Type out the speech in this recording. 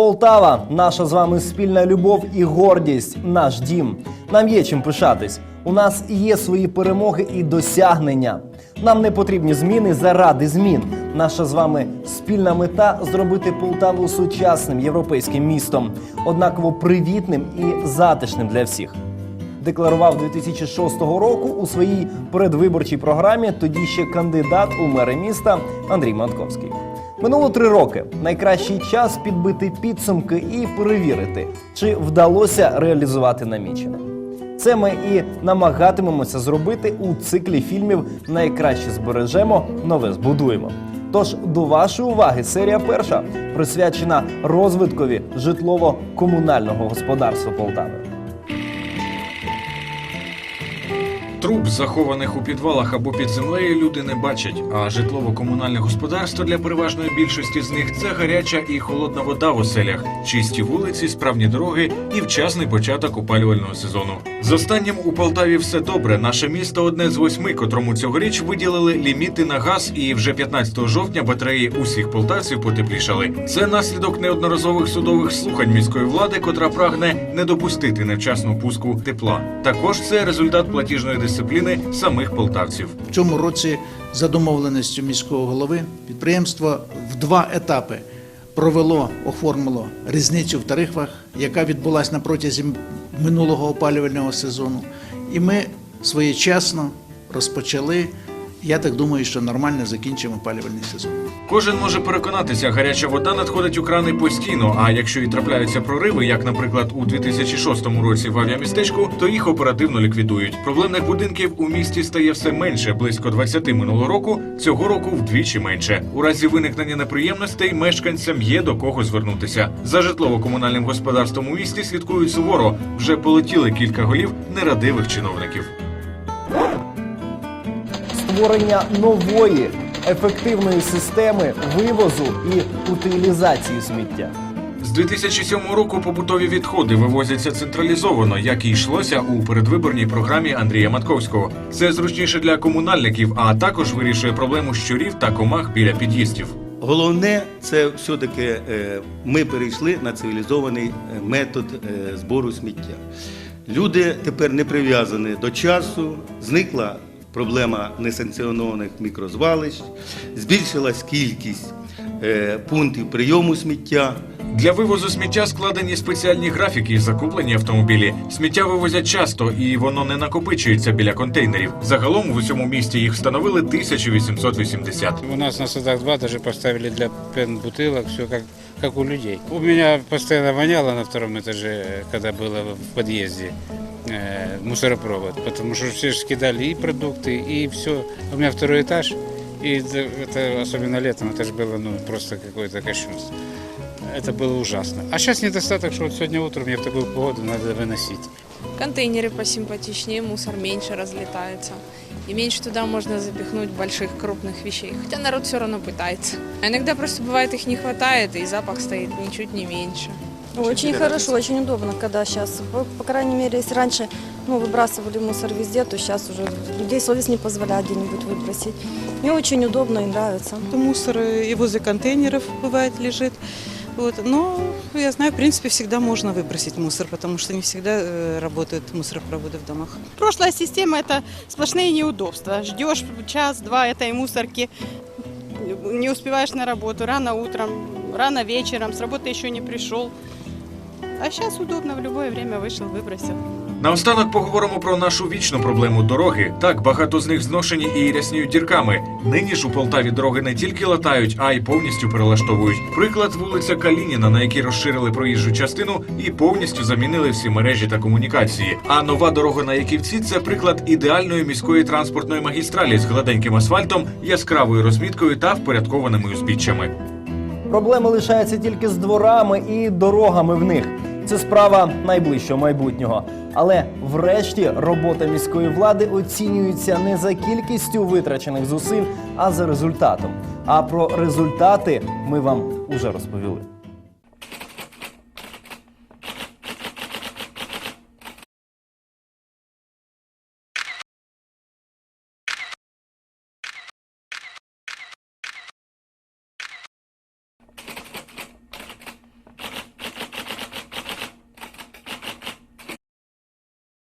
Полтава, наша з вами спільна любов і гордість, наш дім. Нам є чим пишатись. У нас є свої перемоги і досягнення. Нам не потрібні зміни заради змін. Наша з вами спільна мета зробити Полтаву сучасним європейським містом, однаково привітним і затишним для всіх. Декларував 2006 року у своїй передвиборчій програмі тоді ще кандидат у мери міста Андрій Матковський. Минуло три роки. Найкращий час підбити підсумки і перевірити, чи вдалося реалізувати намічене. Це ми і намагатимемося зробити у циклі фільмів Найкраще збережемо, нове збудуємо. Тож до вашої уваги серія перша присвячена розвиткові житлово-комунального господарства Полтави. Труб, захованих у підвалах або під землею, люди не бачать. А житлово-комунальне господарство для переважної більшості з них це гаряча і холодна вода в оселях, чисті вулиці, справні дороги і вчасний початок опалювального сезону. З останнім у Полтаві все добре. Наше місто одне з восьми, котрому цьогоріч виділили ліміти на газ, і вже 15 жовтня батареї усіх полтавців потеплішали. Це наслідок неодноразових судових слухань міської влади, котра прагне не допустити невчасну пуску тепла. Також це результат платіжної дисципліни самих полтавців. В цьому році за домовленістю міського голови підприємство в два етапи провело, оформило різницю в тарифах, яка відбулася на протязі минулого опалювального сезону. І ми своєчасно розпочали. Я так думаю, що нормально закінчимо опалювальний сезон. Кожен може переконатися, гаряча вода надходить у крани постійно. А якщо і трапляються прориви, як, наприклад, у 2006 році в авіамістечку, то їх оперативно ліквідують. Проблемних будинків у місті стає все менше, близько 20 минулого року. Цього року вдвічі менше. У разі виникнення неприємностей мешканцям є до кого звернутися. За житлово-комунальним господарством у місті слідкують суворо. Вже полетіли кілька голів нерадивих чиновників. Створення нової ефективної системи вивозу і утилізації сміття. З 2007 року побутові відходи вивозяться централізовано, як і йшлося у передвиборній програмі Андрія Матковського. Це зручніше для комунальників, а також вирішує проблему щурів та комах біля під'їздів. Головне, це все-таки е, ми перейшли на цивілізований е, метод е, збору сміття. Люди тепер не прив'язані до часу, зникла проблема несанкціонованих мікрозвалищ, збільшилась кількість пунктів прийому сміття. Для вивозу сміття складені спеціальні графіки і закуплені автомобілі. Сміття вивозять часто і воно не накопичується біля контейнерів. Загалом в усьому місті їх встановили 1880. У нас на садах два даже поставили для пен-бутылок, все как, как у людей. У меня постоянно воняло на втором этаже, когда было в подъезде э, мусоропровод, потому что все же скидали и продукты, и все. У меня второй этаж, и это, это особенно летом, это же было ну, просто какое-то кощунство. Это было ужасно. А сейчас недостаток, что вот сегодня утром мне в такую погоду надо выносить. Контейнеры посимпатичнее, мусор меньше разлетается. И меньше туда можно запихнуть больших крупных вещей. Хотя народ все равно пытается. А иногда просто бывает их не хватает, и запах стоит ничуть не меньше. Очень хорошо, очень удобно, когда сейчас, по, по крайней мере, если раньше ну, выбрасывали мусор везде, то сейчас уже людей совесть не позволяет где-нибудь выбросить. Мне очень удобно и нравится. Мусор и возле контейнеров бывает лежит. Вот. Но я знаю, в принципе, всегда можно выбросить мусор, потому что не всегда э, работают мусоропроводы в домах. Прошлая система – это сплошные неудобства. Ждешь час-два этой мусорки, не успеваешь на работу, рано утром, рано вечером, с работы еще не пришел. А сейчас удобно, в любое время вышел, выбросил. Наостанок поговоримо про нашу вічну проблему дороги. Так, багато з них зношені і рясніють дірками. Нині ж у Полтаві дороги не тільки латають, а й повністю перелаштовують. Приклад вулиця Калініна, на якій розширили проїжджу частину і повністю замінили всі мережі та комунікації. А нова дорога на Яківці це приклад ідеальної міської транспортної магістралі з гладеньким асфальтом, яскравою розміткою та впорядкованими узбіччями. Проблеми лишаються тільки з дворами і дорогами в них. Це справа найближчого майбутнього. Але врешті робота міської влади оцінюється не за кількістю витрачених зусиль, а за результатом. А про результати ми вам уже розповіли.